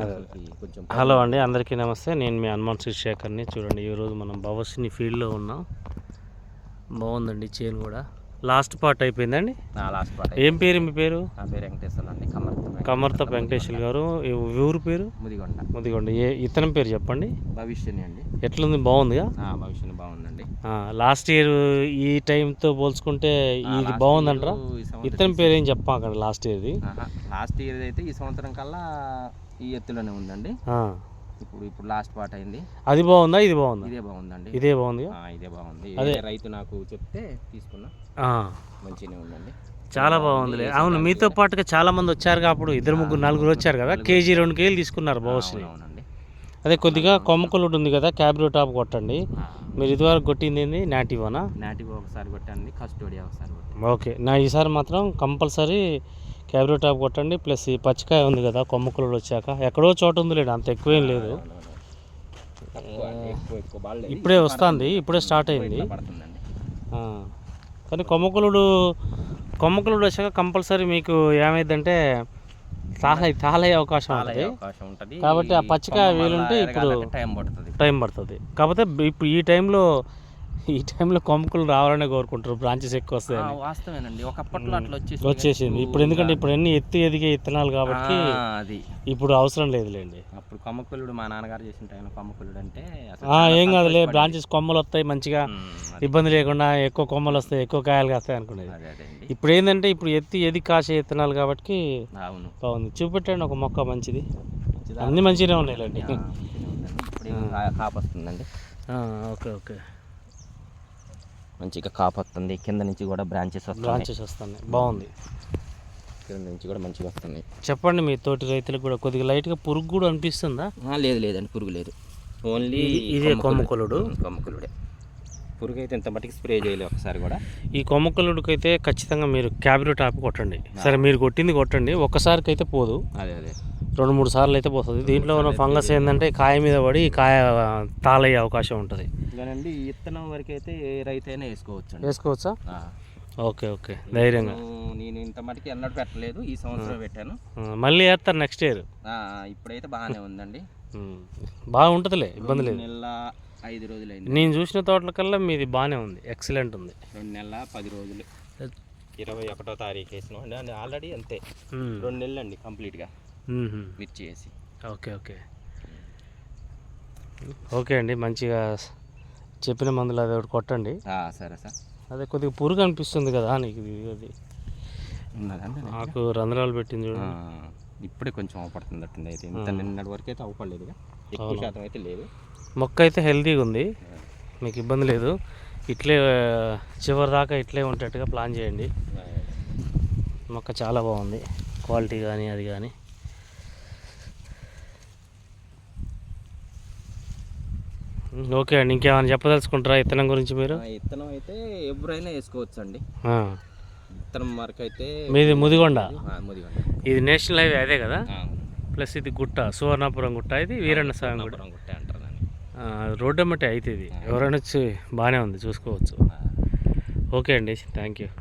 కొంచెం హలో అండి అందరికీ నమస్తే. నేను మీ హనుమాన్ శేఖర్ని. చూడండి ఈరోజు మనం భవస్ని ఫీల్డ్లో ఉన్నాం. బాగుందండి చేను కూడా. లాస్ట్ పార్ట్ అయిపోయిందండి. నా లాస్ట్ పాట ఏం పేరు మీ పేరు? నా పేరు వెంకటేశ్వర అండి కమర్త కమర్త వెంకటేశ్వర గారు. ఈ ఊరు పేరు? ముదిగొండ. ముదిగొండ. ఏ ఇతనం పేరు చెప్పండి. భవిష్యని అండి. ఎట్లుంది? బాగుందిగా? భవిష్యని బాగుందండి. లాస్ట్ ఇయర్ ఈ టైంతో పోల్చుకుంటే ఇది బాగుందంటారా? ఇతని పేరు ఏం చెప్పాకండి లాస్ట్ ఇయర్ది? లాస్ట్ ఇయర్ అయితే ఈ సంవత్సరం కల్లా ఈ ఎత్తులోనే ఉందండి. ఇప్పుడు ఇప్పుడు లాస్ట్ పాట అయింది. అది బాగుందా? ఇది బాగుందా? ఇదే బాగుందండి. ఇదే బాగుందిగా ఆ, ఇదే బాగుంది. అదే. రైతు నాకు చెప్తే తీసుకున్నా. ఆ. మంచిగానే ఉందండి. చాలా బాగుందిలే. అవును మీతో పాటుగా చాలా మంది వచ్చారు అప్పుడు. ఇద్దరు ముగ్గురు నలుగురు వచ్చారు కదా? కేజీ రెండు కేజీలు తీసుకున్నారు అవునండి అదే కొద్దిగా కొమ్మకలుడు ఉంది కదా క్యాబ్రో టాప్ కొట్టండి. మీరు ఇదివరకు కొట్టింది ఏంది? నాటివనా నాటివ్ ఒకసారి కొట్టండి కస్టోడియా ఒకసారి ఓకే. నా ఈసారి మాత్రం కంపల్సరీ క్యాబ్రో టాప్ కొట్టండి ప్లస్ ఈ పచ్చికాయ ఉంది కదా కొమ్మకలుడు వచ్చాక. ఎక్కడో చోట ఉంది లేడు అంత ఎక్కువేం లేదు. లేదు. ఇప్పుడే వస్తుంది ఇప్పుడే స్టార్ట్ అయింది. కానీ కొమ్మకలుడు కొమ్మకలుడు వచ్చాక కంపల్సరీ మీకు ఏమైందంటే తాళై తాళయ్యే అవకాశం ఉంటుంది. కాబట్టి ఆ పచ్చికాయ వీలుంటే ఇప్పుడు టైం పడుతుంది. టైం పడుతుంది. కాకపోతే ఇప్పుడు ఈ టైంలో ఈ టైంలో కొమ్మకులు రావాలనే కోరుకుంటారు. బ్రాంచెస్ ఎక్కువ వస్తాయి వాస్తవేనండి. ఒకప్పట్లో అట్లా వచ్చేసి వచ్చేసింది. ఇప్పుడు ఎందుకంటే ఇప్పుడు అన్ని ఎత్తి ఎదిగే ఇత్తనాలు కాబట్టి అది. ఇప్పుడు అవసరం లేదులేండి. అప్పుడు కొమ్మకులుడు మా నాన్నగారు చేసిన కొమ్మకులుడు అంటే ఏం కాదులే. బ్రాంచెస్ కొమ్మలు వస్తాయి మంచిగా. ఇబ్బంది లేకుండా ఎక్కువ కొమ్మలు వస్తాయి ఎక్కువ కాయలు కాస్తాయి అనుకునేది. ఇప్పుడు ఏంటంటే ఇప్పుడు ఎత్తి ఎది కాసే ఇత్తనాలు కాబట్టి అవును. బాగుంది. చూపెట్టండి ఒక మొక్క మంచిది? అన్ని మంచిగానే ఉన్నాయిలేండి. ఇప్పుడు ఏమో కా- కాపు వస్తుందండి ఆ, ఓకే ఓకే. మంచిగా కాపు వస్తుంది కింద నుంచి కూడా బ్రాంచెస్ వస్తున్నాయి. బ్రాంచెస్ వస్తున్నాయి. బాగుంది. కింద నుంచి కూడా మంచిగా వస్తున్నాయి. చెప్పండి మీ తోటి రైతులకు కూడా కొద్దిగా లైట్గా పురుగు కూడా అనిపిస్తుందా? లేదు లేదండి పురుగు లేదు. ఓన్లీ ఇది- కొమ్మకులుడు? కొమ్మకులుడే పురుగు అయితే ఇంత మట్టికి స్ప్రే చేయలేదు ఒకసారి కూడా. ఈ కొమ్మకలుడికి అయితే ఖచ్చితంగా మీరు క్యాబ్రో టాప్ కొట్టండి. సరే మీరు కొట్టింది కొట్టండి. ఒక్కసారికి అయితే పోదు. అదే అదే. రెండు మూడు సార్లు అయితే పోతుంది. దీంట్లో ఉన్న ఫంగస్ ఏంటంటే కాయ మీద పడి కాయ తాళయ్యే అవకాశం ఉంటుంది. ఇలానండి ఈ ఇత్తనం వరకు అయితే ఏ రైతు అయినా వేసుకోవచ్చు? వేసుకోవచ్చా ఓకే ఓకే. ధైర్యంగా. నేను ఇంత మటుకి ఎన్నడూ పెట్టలేదు ఈ సంవత్సరం పెట్టాను. మళ్ళీ వేస్తారు నెక్స్ట్ ఇయర్. ఇప్పుడైతే బాగానే ఉందండి. బాగుంటుందిలే ఇబ్బంది లేదు. నెల ఐదు రోజులైంది. నేను చూసిన తోటల కల్లా మీది బాగానే ఉంది ఎక్సలెంట్ ఉంది. రెండు నెలల పది రోజులు. ఇరవై ఒకటో తారీఖు వేసినాం ఆల్రెడీ అంతే. రెండు నెలలు అండి కంప్లీట్గా. మిర్చి వేసి. Okay okay. ఓకే అండి మంచిగా చెప్పిన మందులు అది ఒకటి కొట్టండి. సరే సార్. అదే కొద్దిగా పురుగు అనిపిస్తుంది కదా నీకు అది. నాకు రంధ్రాలు పెట్టింది చూడండి ఇప్పుడే కొంచెం అవపడుతుంది అయితే ఇంత నిన్నటి వరకు అయితే అవపడలేదు ఎక్కువ శాతం అయితే లేదు. మొక్క అయితే హెల్తీగా ఉంది. మీకు ఇబ్బంది లేదు. ఇట్లే చివరి దాకా ఇట్లే ఉండేట్టుగా ప్లాన్ చేయండి. మొక్క చాలా బాగుంది. క్వాలిటీ కానీ అది కానీ ఓకే అండి ఇంకేమైనా చెప్పదలుచుకుంటారా ఇత్తనం గురించి మీరు? ఇత్తనం అయితే ఎవరైనా వేసుకోవచ్చు అండి. ఇత్తనం వరకు అయితే మీది ముదిగొండ? ముదిగొండ. ఇది నేషనల్ హైవే అదే కదా? ప్లస్ ఇది గుట్ట సువర్ణాపురం గుట్ట ఇది వీరన్న స్వామి గుట్ట. అంటారు రోడ్డు అమ్మటే అయితే ఇది. ఎవరైనా వచ్చి బాగానే ఉంది చూసుకోవచ్చు. ఓకే అండి థ్యాంక్ యూ.